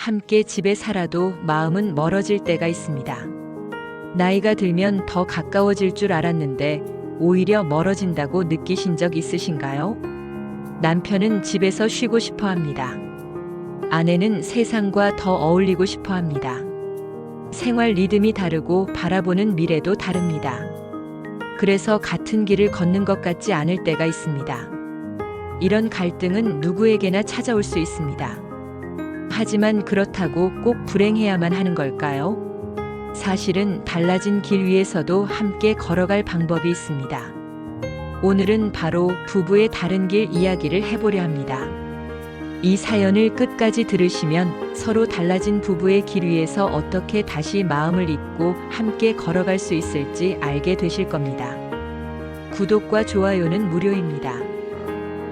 함께 집에 살아도 마음은 멀어질 때가 있습니다. 나이가 들면 더 가까워질 줄 알았는데 오히려 멀어진다고 느끼신 적 있으신가요? 남편은 집에서 쉬고 싶어 합니다. 아내는 세상과 더 어울리고 싶어 합니다. 생활 리듬이 다르고 바라보는 미래도 다릅니다. 그래서 같은 길을 걷는 것 같지 않을 때가 있습니다. 이런 갈등은 누구에게나 찾아올 수 있습니다. 하지만 그렇다고 꼭 불행해야만 하는 걸까요? 사실은 달라진 길 위에서도 함께 걸어갈 방법이 있습니다. 오늘은 바로 부부의 다른 길 이야기를 해보려 합니다. 이 사연을 끝까지 들으시면 서로 달라진 부부의 길 위에서 어떻게 다시 마음을 잇고 함께 걸어갈 수 있을지 알게 되실 겁니다. 구독과 좋아요는 무료입니다.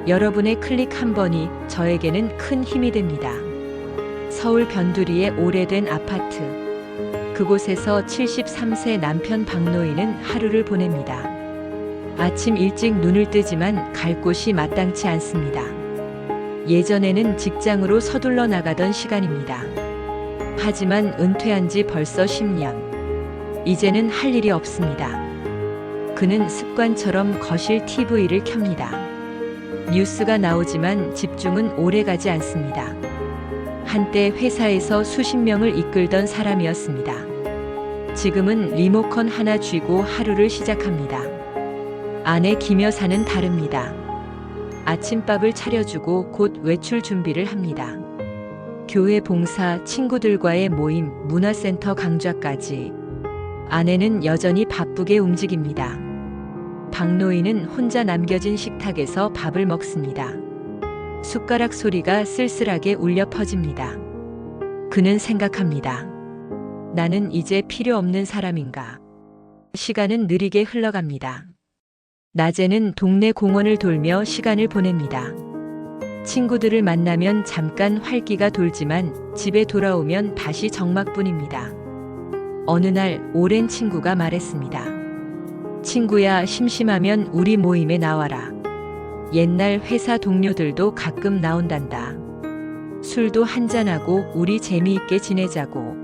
여러분의 클릭 한 번이 저에게는 큰 힘이 됩니다. 서울 변두리의 오래된 아파트. 그곳에서 73세 남편 박노인은 하루를 보냅니다. 아침 일찍 눈을 뜨지만 갈 곳이 마땅치 않습니다. 예전에는 직장으로 서둘러 나가던 시간입니다. 하지만 은퇴한 지 벌써 10년. 이제는 할 일이 없습니다. 그는 습관처럼 거실 TV를 켭니다. 뉴스가 나오지만 집중은 오래 가지 않습니다. 한때 회사에서 수십 명을 이끌던 사람이었습니다. 지금은 리모컨 하나 쥐고 하루를 시작합니다. 아내 김 여사는 다릅니다. 아침밥을 차려주고 곧 외출 준비를 합니다. 교회 봉사, 친구들과의 모임, 문화센터 강좌까지. 아내는 여전히 바쁘게 움직입니다. 박노인은 혼자 남겨진 식탁에서 밥을 먹습니다. 숟가락 소리가 쓸쓸하게 울려 퍼집니다. 그는 생각합니다. 나는 이제 필요 없는 사람인가? 시간은 느리게 흘러갑니다. 낮에는 동네 공원을 돌며 시간을 보냅니다. 친구들을 만나면 잠깐 활기가 돌지만 집에 돌아오면 다시 적막뿐입니다. 어느 날 오랜 친구가 말했습니다. 친구야, 심심하면 우리 모임에 나와라. 옛날 회사 동료들도 가끔 나온단다. 술도 한잔하고 우리 재미있게 지내자고.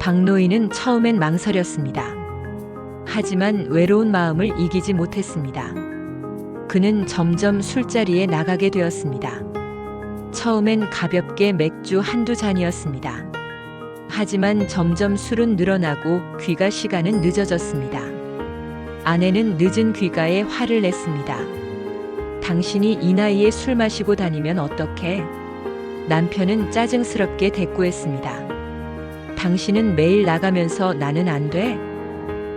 박노인은 처음엔 망설였습니다. 하지만 외로운 마음을 이기지 못했습니다. 그는 점점 술자리에 나가게 되었습니다. 처음엔 가볍게 맥주 한두 잔이었습니다. 하지만 점점 술은 늘어나고 귀가 시간은 늦어졌습니다. 아내는 늦은 귀가에 화를 냈습니다. 당신이 이 나이에 술 마시고 다니면 어떡해? 남편은 짜증스럽게 대꾸했습니다. 당신은 매일 나가면서 나는 안 돼?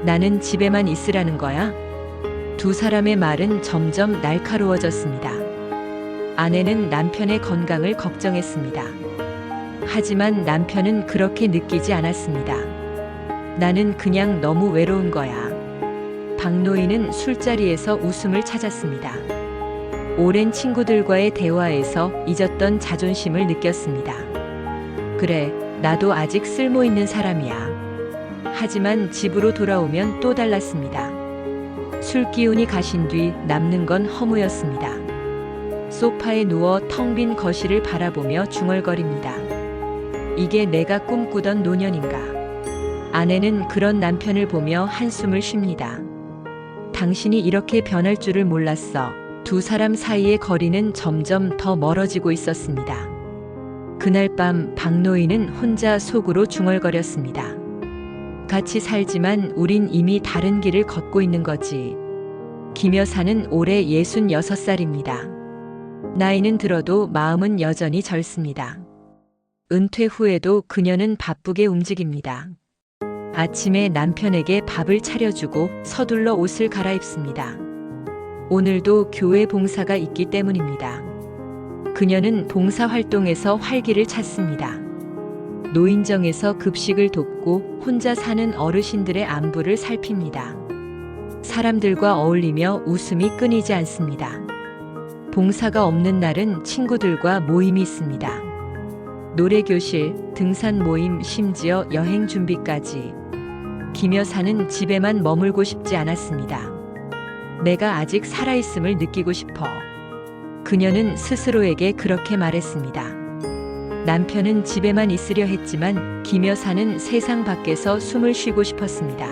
나는 집에만 있으라는 거야? 두 사람의 말은 점점 날카로워졌습니다. 아내는 남편의 건강을 걱정했습니다. 하지만 남편은 그렇게 느끼지 않았습니다. 나는 그냥 너무 외로운 거야. 박노인은 술자리에서 웃음을 찾았습니다. 오랜 친구들과의 대화에서 잊었던 자존심을 느꼈습니다. 그래, 나도 아직 쓸모 있는 사람이야. 하지만 집으로 돌아오면 또 달랐습니다. 술 기운이 가신 뒤 남는 건 허무였습니다. 소파에 누워 텅 빈 거실을 바라보며 중얼거립니다. 이게 내가 꿈꾸던 노년인가? 아내는 그런 남편을 보며 한숨을 쉽니다. 당신이 이렇게 변할 줄을 몰랐어. 두 사람 사이의 거리는 점점 더 멀어지고 있었습니다. 그날 밤 박노인은 혼자 속으로 중얼거렸습니다. 같이 살지만 우린 이미 다른 길을 걷고 있는 거지. 김 여사는 올해 66살입니다. 나이는 들어도 마음은 여전히 젊습니다. 은퇴 후에도 그녀는 바쁘게 움직입니다. 아침에 남편에게 밥을 차려주고 서둘러 옷을 갈아입습니다. 오늘도 교회 봉사가 있기 때문입니다. 그녀는 봉사 활동에서 활기를 찾습니다. 노인정에서 급식을 돕고 혼자 사는 어르신들의 안부를 살핍니다. 사람들과 어울리며 웃음이 끊이지 않습니다. 봉사가 없는 날은 친구들과 모임이 있습니다. 노래교실, 등산 모임, 심지어 여행 준비까지. 김 여사는 집에만 머물고 싶지 않았습니다. 내가 아직 살아있음을 느끼고 싶어. 그녀는 스스로에게 그렇게 말했습니다. 남편은 집에만 있으려 했지만 김 여사는 세상 밖에서 숨을 쉬고 싶었습니다.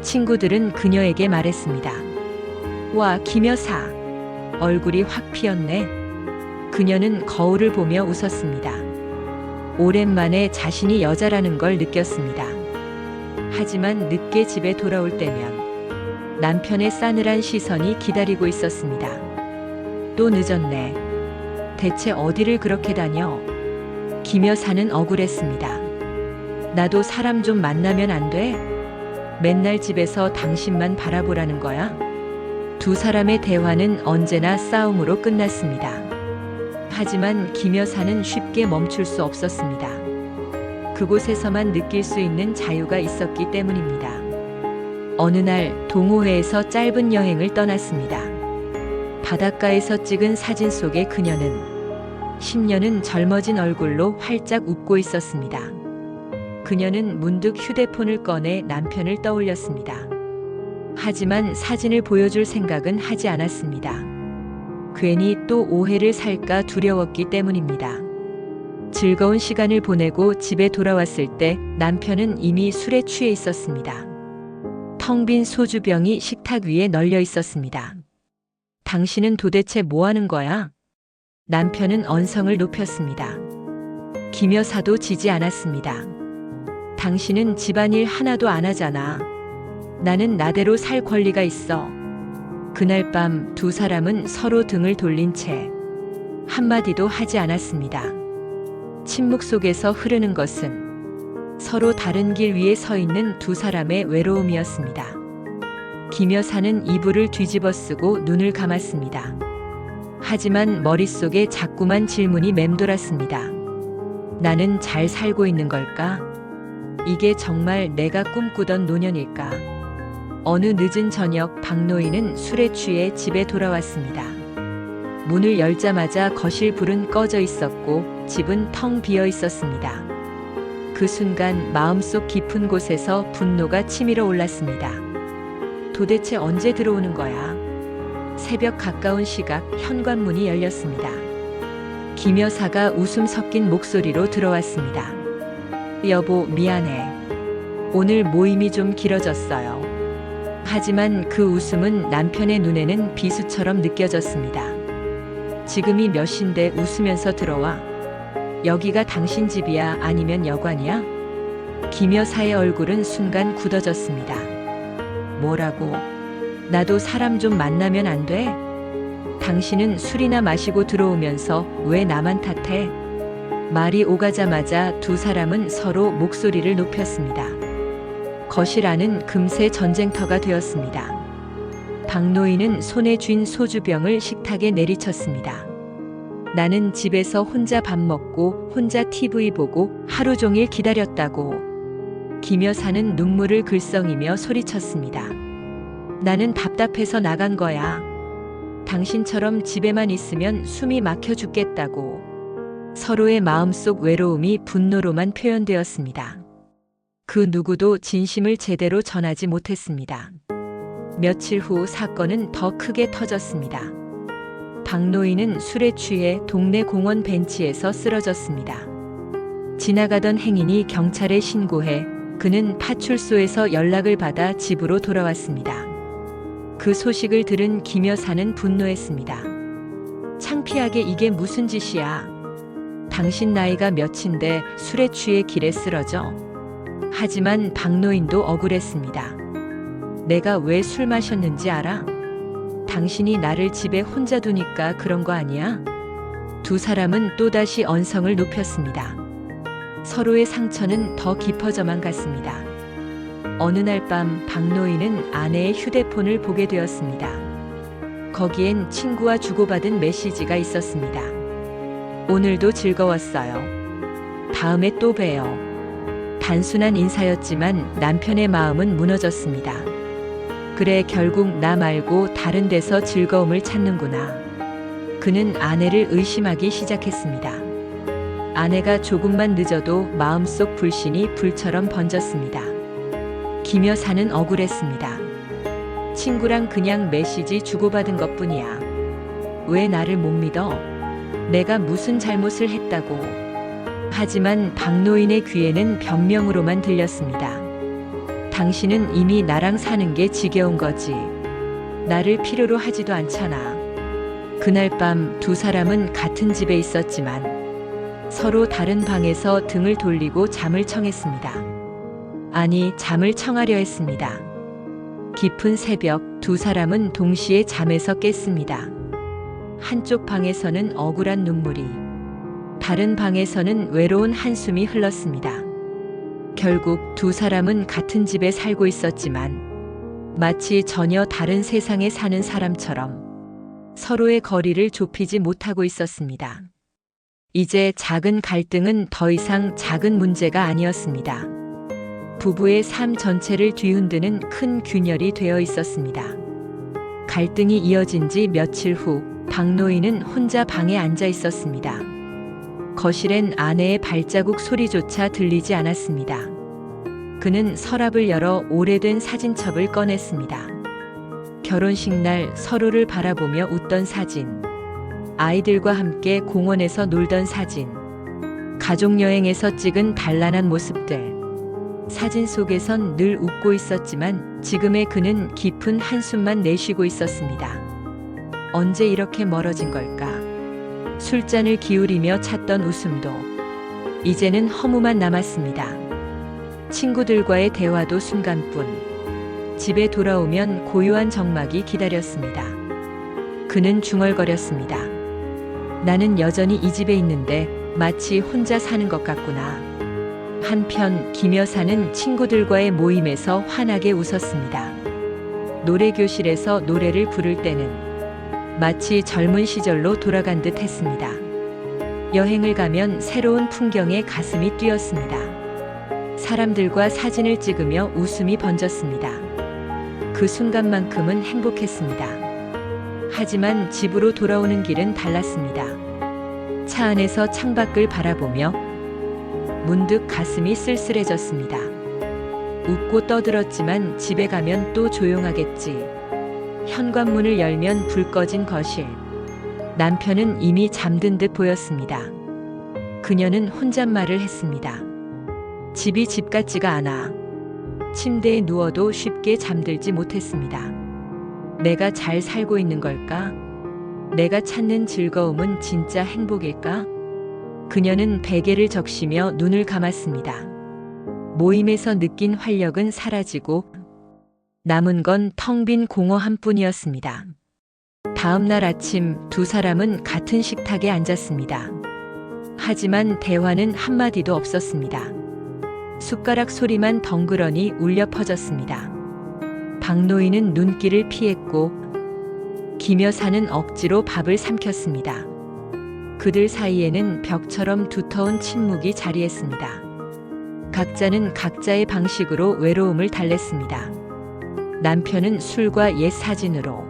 친구들은 그녀에게 말했습니다. 와, 김 여사. 얼굴이 확 피었네. 그녀는 거울을 보며 웃었습니다. 오랜만에 자신이 여자라는 걸 느꼈습니다. 하지만 늦게 집에 돌아올 때면 남편의 싸늘한 시선이 기다리고 있었습니다. 또 늦었네. 대체 어디를 그렇게 다녀? 김 여사는 억울했습니다. 나도 사람 좀 만나면 안 돼? 맨날 집에서 당신만 바라보라는 거야? 두 사람의 대화는 언제나 싸움으로 끝났습니다. 하지만 김 여사는 쉽게 멈출 수 없었습니다. 그곳에서만 느낄 수 있는 자유가 있었기 때문입니다. 어느 날 동호회에서 짧은 여행을 떠났습니다. 바닷가에서 찍은 사진 속의 그녀는 10년은 젊어진 얼굴로 활짝 웃고 있었습니다. 그녀는 문득 휴대폰을 꺼내 남편을 떠올렸습니다. 하지만 사진을 보여줄 생각은 하지 않았습니다. 괜히 또 오해를 살까 두려웠기 때문입니다. 즐거운 시간을 보내고 집에 돌아왔을 때 남편은 이미 술에 취해 있었습니다. 텅 빈 소주병이 식탁 위에 널려 있었습니다. 당신은 도대체 뭐 하는 거야? 남편은 언성을 높였습니다. 김 여사도 지지 않았습니다. 당신은 집안일 하나도 안 하잖아. 나는 나대로 살 권리가 있어. 그날 밤 두 사람은 서로 등을 돌린 채 한마디도 하지 않았습니다. 침묵 속에서 흐르는 것은 서로 다른 길 위에 서 있는 두 사람의 외로움이었습니다. 김 여사는 이불을 뒤집어 쓰고 눈을 감았습니다. 하지만 머릿속에 자꾸만 질문이 맴돌았습니다. 나는 잘 살고 있는 걸까? 이게 정말 내가 꿈꾸던 노년일까? 어느 늦은 저녁 박노인은 술에 취해 집에 돌아왔습니다. 문을 열자마자 거실 불은 꺼져 있었고 집은 텅 비어 있었습니다. 그 순간 마음속 깊은 곳에서 분노가 치밀어 올랐습니다. 도대체 언제 들어오는 거야? 새벽 가까운 시각 현관문이 열렸습니다. 김 여사가 웃음 섞인 목소리로 들어왔습니다. 여보, 미안해. 오늘 모임이 좀 길어졌어요. 하지만 그 웃음은 남편의 눈에는 비수처럼 느껴졌습니다. 지금이 몇 시인데 웃으면서 들어와. 여기가 당신 집이야 아니면 여관이야? 김 여사의 얼굴은 순간 굳어졌습니다. 뭐라고? 나도 사람 좀 만나면 안 돼? 당신은 술이나 마시고 들어오면서 왜 나만 탓해? 말이 오가자마자 두 사람은 서로 목소리를 높였습니다. 거실 안은 금세 전쟁터가 되었습니다. 박노인은 손에 쥔 소주병을 식탁에 내리쳤습니다. 나는 집에서 혼자 밥 먹고 혼자 TV 보고 하루 종일 기다렸다고. 김 여사는 눈물을 글썽이며 소리쳤습니다. 나는 답답해서 나간 거야. 당신처럼 집에만 있으면 숨이 막혀 죽겠다고. 서로의 마음속 외로움이 분노로만 표현되었습니다. 그 누구도 진심을 제대로 전하지 못했습니다. 며칠 후 사건은 더 크게 터졌습니다. 박노인은 술에 취해 동네 공원 벤치에서 쓰러졌습니다. 지나가던 행인이 경찰에 신고해 그는 파출소에서 연락을 받아 집으로 돌아왔습니다. 그 소식을 들은 김 여사는 분노했습니다. 창피하게 이게 무슨 짓이야? 당신 나이가 몇인데 술에 취해 길에 쓰러져? 하지만 박노인도 억울했습니다. 내가 왜 술 마셨는지 알아? 당신이 나를 집에 혼자 두니까 그런 거 아니야? 두 사람은 또다시 언성을 높였습니다. 서로의 상처는 더 깊어져만 갔습니다. 어느 날 밤 박노인은 아내의 휴대폰을 보게 되었습니다. 거기엔 친구와 주고받은 메시지가 있었습니다. 오늘도 즐거웠어요. 다음에 또 봬요. 단순한 인사였지만 남편의 마음은 무너졌습니다. 그래 결국 나 말고 다른 데서 즐거움을 찾는구나. 그는 아내를 의심하기 시작했습니다. 아내가 조금만 늦어도 마음속 불신이 불처럼 번졌습니다. 김 여사는 억울했습니다. 친구랑 그냥 메시지 주고받은 것 뿐이야. 왜 나를 못 믿어? 내가 무슨 잘못을 했다고. 하지만 박노인의 귀에는 변명으로만 들렸습니다. 당신은 이미 나랑 사는 게 지겨운 거지. 나를 필요로 하지도 않잖아. 그날 밤 두 사람은 같은 집에 있었지만 서로 다른 방에서 등을 돌리고 잠을 청했습니다. 아니, 잠을 청하려 했습니다. 깊은 새벽 두 사람은 동시에 잠에서 깼습니다. 한쪽 방에서는 억울한 눈물이, 다른 방에서는 외로운 한숨이 흘렀습니다. 결국 두 사람은 같은 집에 살고 있었지만 마치 전혀 다른 세상에 사는 사람처럼 서로의 거리를 좁히지 못하고 있었습니다. 이제 작은 갈등은 더 이상 작은 문제가 아니었습니다. 부부의 삶 전체를 뒤흔드는 큰 균열이 되어 있었습니다. 갈등이 이어진 지 며칠 후 박노인은 혼자 방에 앉아 있었습니다. 거실엔 아내의 발자국 소리조차 들리지 않았습니다. 그는 서랍을 열어 오래된 사진첩을 꺼냈습니다. 결혼식 날 서로를 바라보며 웃던 사진, 아이들과 함께 공원에서 놀던 사진, 가족 여행에서 찍은 단란한 모습들. 사진 속에선 늘 웃고 있었지만 지금의 그는 깊은 한숨만 내쉬고 있었습니다. 언제 이렇게 멀어진 걸까? 술잔을 기울이며 찾던 웃음도 이제는 허무만 남았습니다. 친구들과의 대화도 순간뿐. 집에 돌아오면 고요한 정막이 기다렸습니다. 그는 중얼거렸습니다. 나는 여전히 이 집에 있는데 마치 혼자 사는 것 같구나. 한편 김 여사는 친구들과의 모임에서 환하게 웃었습니다. 노래 교실에서 노래를 부를 때는 마치 젊은 시절로 돌아간 듯 했습니다. 여행을 가면 새로운 풍경에 가슴이 뛰었습니다. 사람들과 사진을 찍으며 웃음이 번졌습니다. 그 순간만큼은 행복했습니다. 하지만 집으로 돌아오는 길은 달랐습니다. 차 안에서 창밖을 바라보며 문득 가슴이 쓸쓸해졌습니다. 웃고 떠들었지만 집에 가면 또 조용하겠지. 현관문을 열면 불 꺼진 거실. 남편은 이미 잠든 듯 보였습니다. 그녀는 혼잣말을 했습니다. 집이 집 같지가 않아. 침대에 누워도 쉽게 잠들지 못했습니다. 내가 잘 살고 있는 걸까? 내가 찾는 즐거움은 진짜 행복일까? 그녀는 베개를 적시며 눈을 감았습니다. 모임에서 느낀 활력은 사라지고 남은 건 텅 빈 공허 한 뿐이었습니다. 다음 날 아침 두 사람은 같은 식탁에 앉았습니다. 하지만 대화는 한마디도 없었습니다. 숟가락 소리만 덩그러니 울려 퍼졌습니다. 박노인은 눈길을 피했고 김 여사는 억지로 밥을 삼켰습니다. 그들 사이에는 벽처럼 두터운 침묵이 자리했습니다. 각자는 각자의 방식으로 외로움을 달랬습니다. 남편은 술과 옛 사진으로,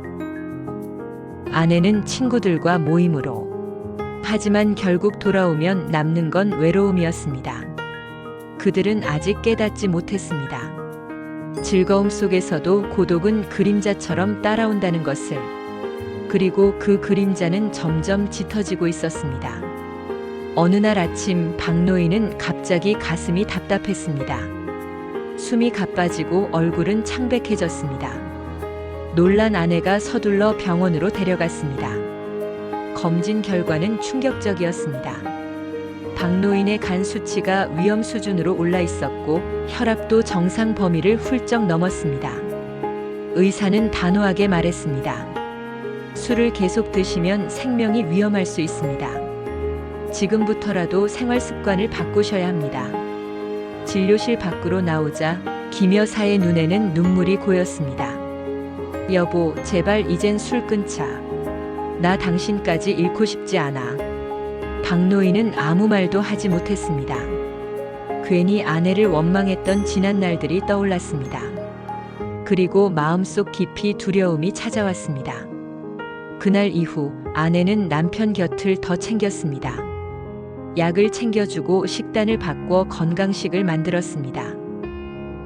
아내는 친구들과 모임으로. 하지만 결국 돌아오면 남는 건 외로움이었습니다. 그들은 아직 깨닫지 못했습니다. 즐거움 속에서도 고독은 그림자처럼 따라온다는 것을. 그리고 그 그림자는 점점 짙어지고 있었습니다. 어느 날 아침 박노인은 갑자기 가슴이 답답했습니다. 숨이 가빠지고 얼굴은 창백해졌습니다. 놀란 아내가 서둘러 병원으로 데려갔습니다. 검진 결과는 충격적이었습니다. 박노인의 간 수치가 위험 수준으로 올라 있었고 혈압도 정상 범위를 훌쩍 넘었습니다. 의사는 단호하게 말했습니다. 술을 계속 드시면 생명이 위험할 수 있습니다. 지금부터라도 생활 습관을 바꾸셔야 합니다. 진료실 밖으로 나오자 김 여사의 눈에는 눈물이 고였습니다. 여보, 제발 이젠 술 끊자. 나 당신까지 잃고 싶지 않아. 박노인은 아무 말도 하지 못했습니다. 괜히 아내를 원망했던 지난 날들이 떠올랐습니다. 그리고 마음속 깊이 두려움이 찾아왔습니다. 그날 이후 아내는 남편 곁을 더 챙겼습니다. 약을 챙겨주고 식단을 바꿔 건강식을 만들었습니다.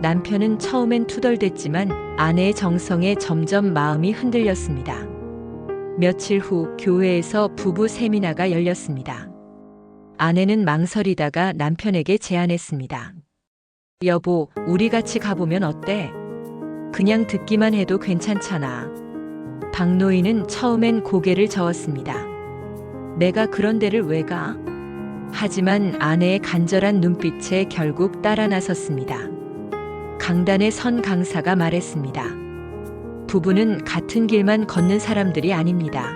남편은 처음엔 투덜댔지만 아내의 정성에 점점 마음이 흔들렸습니다. 며칠 후 교회에서 부부 세미나가 열렸습니다. 아내는 망설이다가 남편에게 제안했습니다. 여보, 우리 같이 가보면 어때? 그냥 듣기만 해도 괜찮잖아. 박노인은 처음엔 고개를 저었습니다. 내가 그런 데를 왜 가? 하지만 아내의 간절한 눈빛에 결국 따라 나섰습니다. 강단의 선 강사가 말했습니다. 부부는 같은 길만 걷는 사람들이 아닙니다.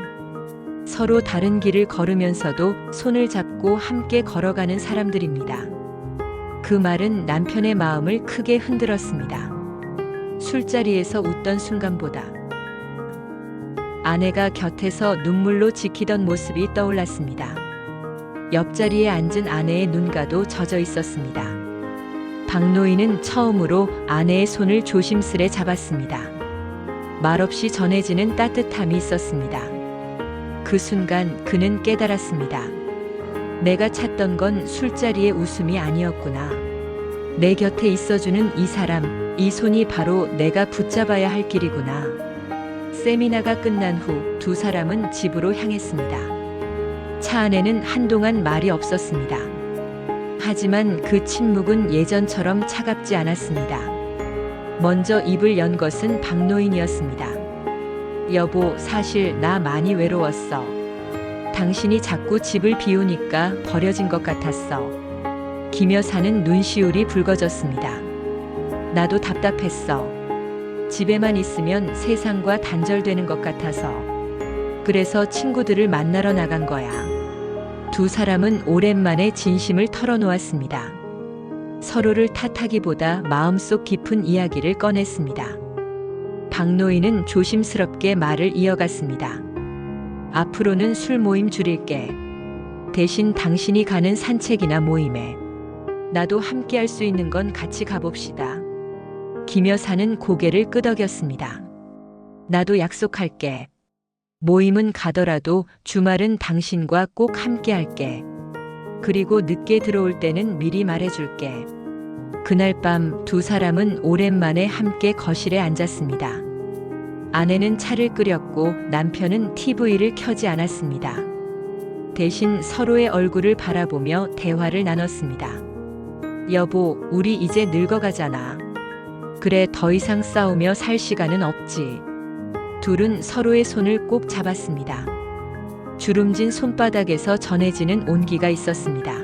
서로 다른 길을 걸으면서도 손을 잡고 함께 걸어가는 사람들입니다. 그 말은 남편의 마음을 크게 흔들었습니다. 술자리에서 웃던 순간보다 아내가 곁에서 눈물로 지키던 모습이 떠올랐습니다. 옆자리에 앉은 아내의 눈가도 젖어 있었습니다. 박노인은 처음으로 아내의 손을 조심스레 잡았습니다. 말없이 전해지는 따뜻함이 있었습니다. 그 순간 그는 깨달았습니다. 내가 찾던 건 술자리의 웃음이 아니었구나. 내 곁에 있어주는 이 사람, 이 손이 바로 내가 붙잡아야 할 길이구나. 세미나가 끝난 후 두 사람은 집으로 향했습니다. 차 안에는 한동안 말이 없었습니다. 하지만 그 침묵은 예전처럼 차갑지 않았습니다. 먼저 입을 연 것은 박노인이었습니다. 여보, 사실 나 많이 외로웠어. 당신이 자꾸 집을 비우니까 버려진 것 같았어. 김 여사는 눈시울이 붉어졌습니다. 나도 답답했어. 집에만 있으면 세상과 단절되는 것 같아서. 그래서 친구들을 만나러 나간 거야. 두 사람은 오랜만에 진심을 털어놓았습니다. 서로를 탓하기보다 마음속 깊은 이야기를 꺼냈습니다. 박노인은 조심스럽게 말을 이어갔습니다. 앞으로는 술 모임 줄일게. 대신 당신이 가는 산책이나 모임에 나도 함께 할 수 있는 건 같이 가봅시다. 김 여사는 고개를 끄덕였습니다. 나도 약속할게. 모임은 가더라도 주말은 당신과 꼭 함께 할게. 그리고 늦게 들어올 때는 미리 말해줄게. 그날 밤 두 사람은 오랜만에 함께 거실에 앉았습니다. 아내는 차를 끓였고 남편은 TV를 켜지 않았습니다. 대신 서로의 얼굴을 바라보며 대화를 나눴습니다. 여보, 우리 이제 늙어가잖아. 그래, 더 이상 싸우며 살 시간은 없지. 둘은 서로의 손을 꼭 잡았습니다. 주름진 손바닥에서 전해지는 온기가 있었습니다.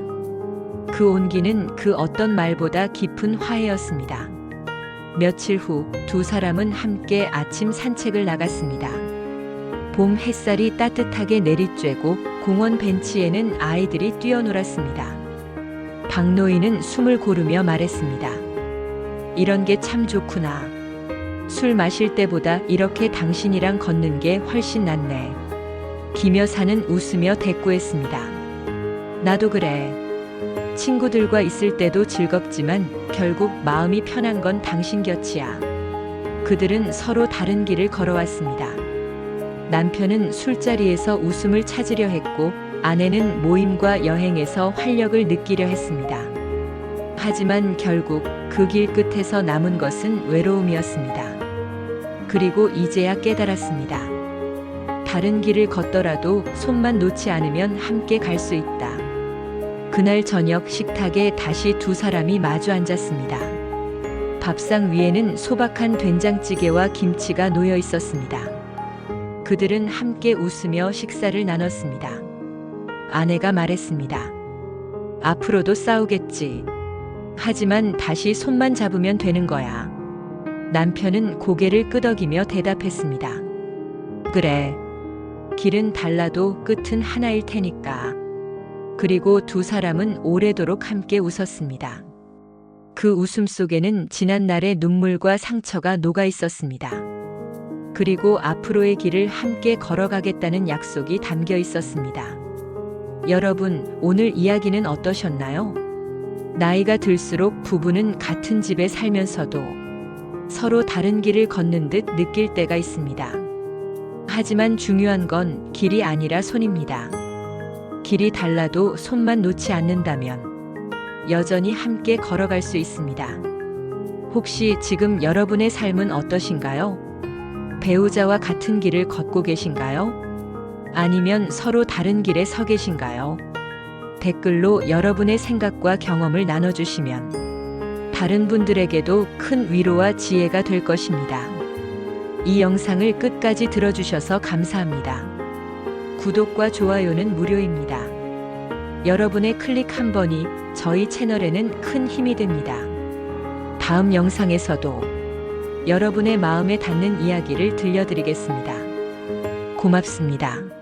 그 온기는 그 어떤 말보다 깊은 화해였습니다. 며칠 후 두 사람은 함께 아침 산책을 나갔습니다. 봄 햇살이 따뜻하게 내리쬐고 공원 벤치에는 아이들이 뛰어놀았습니다. 박노인은 숨을 고르며 말했습니다. 이런 게 참 좋구나. 술 마실 때보다 이렇게 당신이랑 걷는 게 훨씬 낫네. 김 여사는 웃으며 대꾸했습니다. 나도 그래. 친구들과 있을 때도 즐겁지만 결국 마음이 편한 건 당신 곁이야. 그들은 서로 다른 길을 걸어왔습니다. 남편은 술자리에서 웃음을 찾으려 했고 아내는 모임과 여행에서 활력을 느끼려 했습니다. 하지만 결국 그 길 끝에서 남은 것은 외로움이었습니다. 그리고 이제야 깨달았습니다. 다른 길을 걷더라도 손만 놓지 않으면 함께 갈 수 있다. 그날 저녁 식탁에 다시 두 사람이 마주 앉았습니다. 밥상 위에는 소박한 된장찌개와 김치가 놓여 있었습니다. 그들은 함께 웃으며 식사를 나눴습니다. 아내가 말했습니다. 앞으로도 싸우겠지. 하지만 다시 손만 잡으면 되는 거야. 남편은 고개를 끄덕이며 대답했습니다. 그래. 길은 달라도 끝은 하나일 테니까. 그리고 두 사람은 오래도록 함께 웃었습니다. 그 웃음 속에는 지난 날의 눈물과 상처가 녹아 있었습니다. 그리고 앞으로의 길을 함께 걸어가겠다는 약속이 담겨 있었습니다. 여러분, 오늘 이야기는 어떠셨나요? 나이가 들수록 부부는 같은 집에 살면서도 서로 다른 길을 걷는 듯 느낄 때가 있습니다. 하지만 중요한 건 길이 아니라 손입니다. 길이 달라도 손만 놓지 않는다면 여전히 함께 걸어갈 수 있습니다. 혹시 지금 여러분의 삶은 어떠신가요? 배우자와 같은 길을 걷고 계신가요? 아니면 서로 다른 길에 서 계신가요? 댓글로 여러분의 생각과 경험을 나눠주시면 다른 분들에게도 큰 위로와 지혜가 될 것입니다. 이 영상을 끝까지 들어주셔서 감사합니다. 구독과 좋아요는 무료입니다. 여러분의 클릭 한 번이 저희 채널에는 큰 힘이 됩니다. 다음 영상에서도 여러분의 마음에 닿는 이야기를 들려드리겠습니다. 고맙습니다.